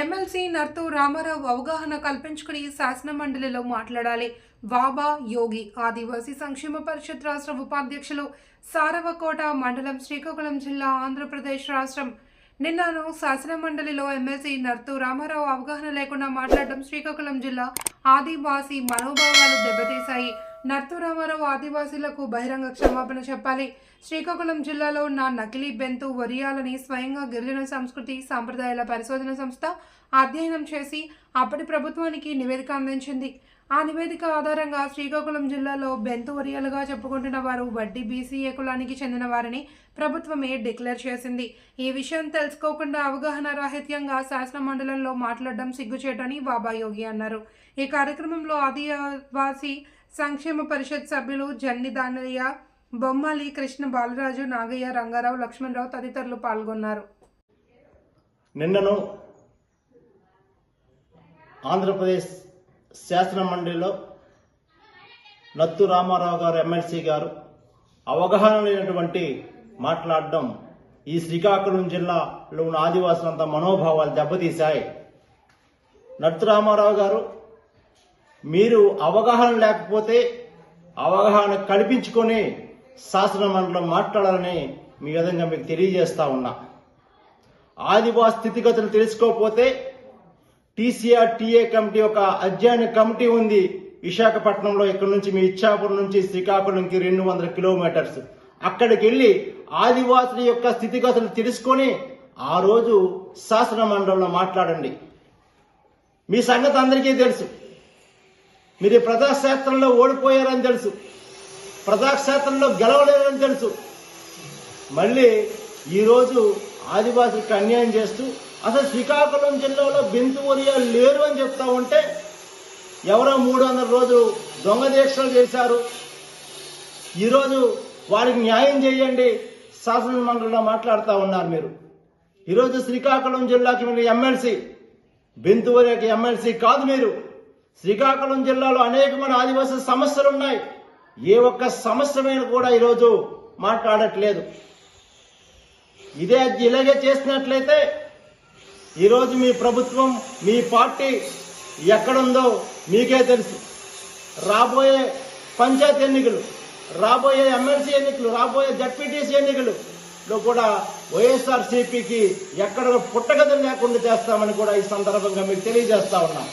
MLC Nartu Ramarao అవగాహన కల్పించుకుని శాసన మండలిలో మాట్లాడాలి. బాబా యోగి ఆదివాసీ సంక్షేమ పరిషత్ రాష్ట్ర ఉపాధ్యక్షులు సారవకోట మండలం శ్రీకాకుళం జిల్లా ఆంధ్రప్రదేశ్ రాష్ట్రం. నిన్నను శాసన మండలిలో ఎమ్మెల్సీ నర్తు రామారావు అవగాహన లేకుండా మాట్లాడడం శ్రీకాకుళం జిల్లా ఆదివాసీ మనోభావాలు దెబ్బతీశాయి. నర్తురామారావు ఆదివాసీలకు బహిరంగ క్షమాపణ చెప్పాలి. శ్రీకాకుళం జిల్లాలో ఉన్న నకిలీ బెంతు వరియాలని స్వయంగా గిరిజన సంస్కృతి సాంప్రదాయాల పరిశోధన సంస్థ అధ్యయనం చేసి అప్పటి ప్రభుత్వానికి నివేదిక అందించింది. ఆ నివేదిక ఆధారంగా శ్రీకాకుళం జిల్లాలో బెంతు వరియాలుగా చెప్పుకుంటున్న వారు వడ్డీ బీసీఏ కులానికి చెందిన వారిని ప్రభుత్వమే డిక్లేర్ చేసింది. ఈ విషయం తెలుసుకోకుండా అవగాహన రాహిత్యంగా శాసన మండలంలో మాట్లాడడం సిగ్గుచేటని బాబా యోగి అన్నారు. ఈ కార్యక్రమంలో ఆదివాసీ సంక్షేమ పరిషత్ సభ్యులు జన్ని దానయ్య బొమ్మాలి కృష్ణ బాలరాజు నాగయ్య రంగారావు లక్ష్మణరావు తదితరులు పాల్గొన్నారు. నిన్నను ఆంధ్రప్రదేశ్ శాసన మండలిలో నత్తు రామారావు గారు ఎమ్మెల్సీ గారు అవగాహన లేనటువంటి మాట్లాడడం ఈ శ్రీకాకుళం జిల్లాలో ఉన్న ఆదివాసులంతా మనోభావాలు దెబ్బతీశాయి. నత్తు రామారావు గారు మీరు అవగాహన లేకపోతే అవగాహన కల్పించుకొని శాసన మండలం మాట్లాడాలని మీ విధంగా మీకు తెలియజేస్తా ఉన్నా. ఆదివాసి స్థితిగతులు తెలుసుకోకపోతే టీసీఆర్ టీఏ కమిటీ ఒక అధ్యయన కమిటీ ఉంది. విశాఖపట్నంలో ఇక్కడ నుంచి మీ ఇచ్చాపురం నుంచి శ్రీకాకుళంకి రెండు వందల కిలోమీటర్స్. అక్కడికి వెళ్ళి ఆదివాసుల యొక్క స్థితిగతులు తెలుసుకొని ఆ రోజు శాసన మండలంలో మాట్లాడండి. మీ సంగతి అందరికీ తెలుసు. మీరు ఈ ప్రజాక్షేత్రంలో ఓడిపోయారని తెలుసు. ప్రజాక్షేత్రంలో గెలవలేరని తెలుసు. మళ్ళీ ఈరోజు ఆదివాసులకు అన్యాయం చేస్తూ అసలు శ్రీకాకుళం జిల్లాలో బెంతు ఒరియాలు లేరు అని చెప్తా ఉంటే ఎవరో మూడు వందల రోజు దొంగ దీక్షలు చేశారు. ఈరోజు వారికి న్యాయం చేయండి. శాసనమండలిలో మాట్లాడుతూ ఉన్నారు మీరు. ఈరోజు శ్రీకాకుళం జిల్లాకి మీరు ఎమ్మెల్సీ బెంతువరికి ఎమ్మెల్సీ కాదు మీరు. శ్రీకాకుళం జిల్లాలో అనేకమైన ఆదివాసీ సమస్యలు ఉన్నాయి ఏ ఒక్క సమస్య మీద కూడా ఈరోజు మాట్లాడట్లేదు. ఇదే ఇలాగే చేసినట్లయితే ఈరోజు మీ ప్రభుత్వం మీ పార్టీ ఎక్కడుందో మీకే తెలుసు. రాబోయే పంచాయతీ ఎన్నికలు రాబోయే ఎమ్మెల్సీ ఎన్నికలు రాబోయే జడ్పీటీసీ ఎన్నికలు లో కూడా వైఎస్ఆర్సీపీకి ఎక్కడ పుట్టగతులు లేకుండా చేస్తామని కూడా ఈ సందర్భంగా మీకు తెలియజేస్తా ఉన్నాం.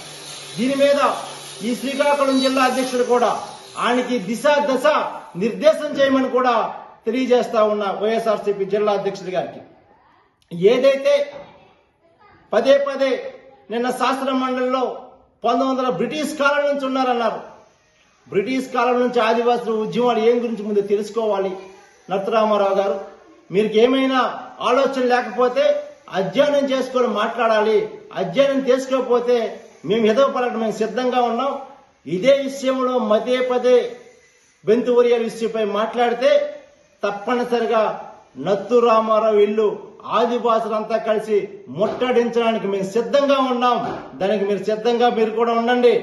దీని మీద ఈ శ్రీకాకుళం జిల్లా అధ్యక్షుడు కూడా ఆయనకి దిశ దశ నిర్దేశం చేయమని కూడా తెలియజేస్తా ఉన్న వైఎస్ఆర్సీపీ జిల్లా అధ్యక్షుడి గారికి. ఏదైతే పదే పదే నిన్న శాస్త్ర మండలిలో పంతొమ్మిది వందల బ్రిటిష్ కాలం నుంచి ఉన్నారన్నారు బ్రిటిష్ కాలం నుంచి ఆదివాసుల ఉద్యమాలు ఏం గురించి ముందు తెలుసుకోవాలి? నరసరామారావు గారు మీరు ఏమైనా ఆలోచన లేకపోతే అధ్యయనం చేసుకొని మాట్లాడాలి అధ్యయనం చేసుకోకపోతే మేము ఎదవ పలకడం మేము సిద్ధంగా ఉన్నాం. ఇదే విషయంలో మదే పదే బెంతువరియా విషయంపై మాట్లాడితే తప్పనిసరిగా నత్తు రామారావు ఇల్లు ఆదివాసులంతా కలిసి ముట్టడించడానికి మేము సిద్ధంగా ఉన్నాం. దానికి మీరు సిద్ధంగా మీరు కూడా ఉండండి.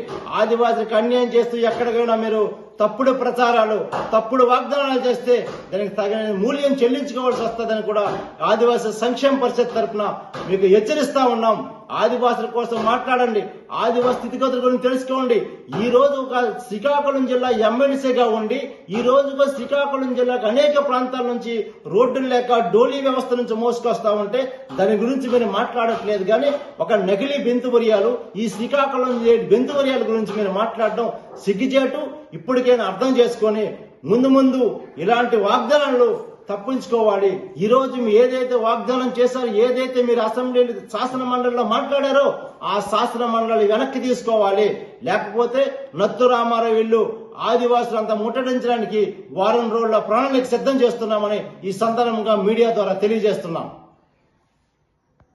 ఆదివాసులకు అన్యాయం చేస్తూ ఎక్కడికైనా మీరు తప్పుడు ప్రచారాలు తప్పుడు వాగ్దానాలు చేస్తే దానికి తగిన మూల్యం చెల్లించుకోవాల్సి వస్తుందని కూడా ఆదివాసీ సంక్షేమ పరిషత్ తరఫున మీకు హెచ్చరిస్తా ఉన్నాం. ఆదివాసుల కోసం మాట్లాడండి. ఆదివాసీ స్థితిగతుల గురించి తెలుసుకోండి. ఈ రోజు ఒక శ్రీకాకుళం జిల్లా ఎమ్మెల్సీగా ఉండి ఈ రోజు శ్రీకాకుళం జిల్లాకు అనేక ప్రాంతాల నుంచి రోడ్డులు లేక డోలీ వ్యవస్థ నుంచి మోసుకొస్తా ఉంటే దాని గురించి మీరు మాట్లాడట్లేదు. కానీ ఒక నకిలీ బెంతువర్యాలు ఈ శ్రీకాకుళం బెంతువర్యాల గురించి మీరు మాట్లాడడం సిగ్గుచేటు ఇప్పటికైనా అర్థం చేసుకొని ముందు ముందు ఇలాంటి వాగ్దానాలు తప్పించుకోవాలి. ఈ రోజు మీరు ఏదైతే వాగ్దానం చేశారో ఏదైతే మీరు అసెంబ్లీ శాసన మండలిలో మాట్లాడారో ఆ శాసన మండలి వెనక్కి తీసుకోవాలి. లేకపోతే నత్తు రామారావు ఇల్లు ఆదివాసులంతా ముట్టడించడానికి వారం రోజుల ప్రణాళిక సిద్ధం చేస్తున్నామని ఈ సందర్భంగా మీడియా ద్వారా తెలియజేస్తున్నాం.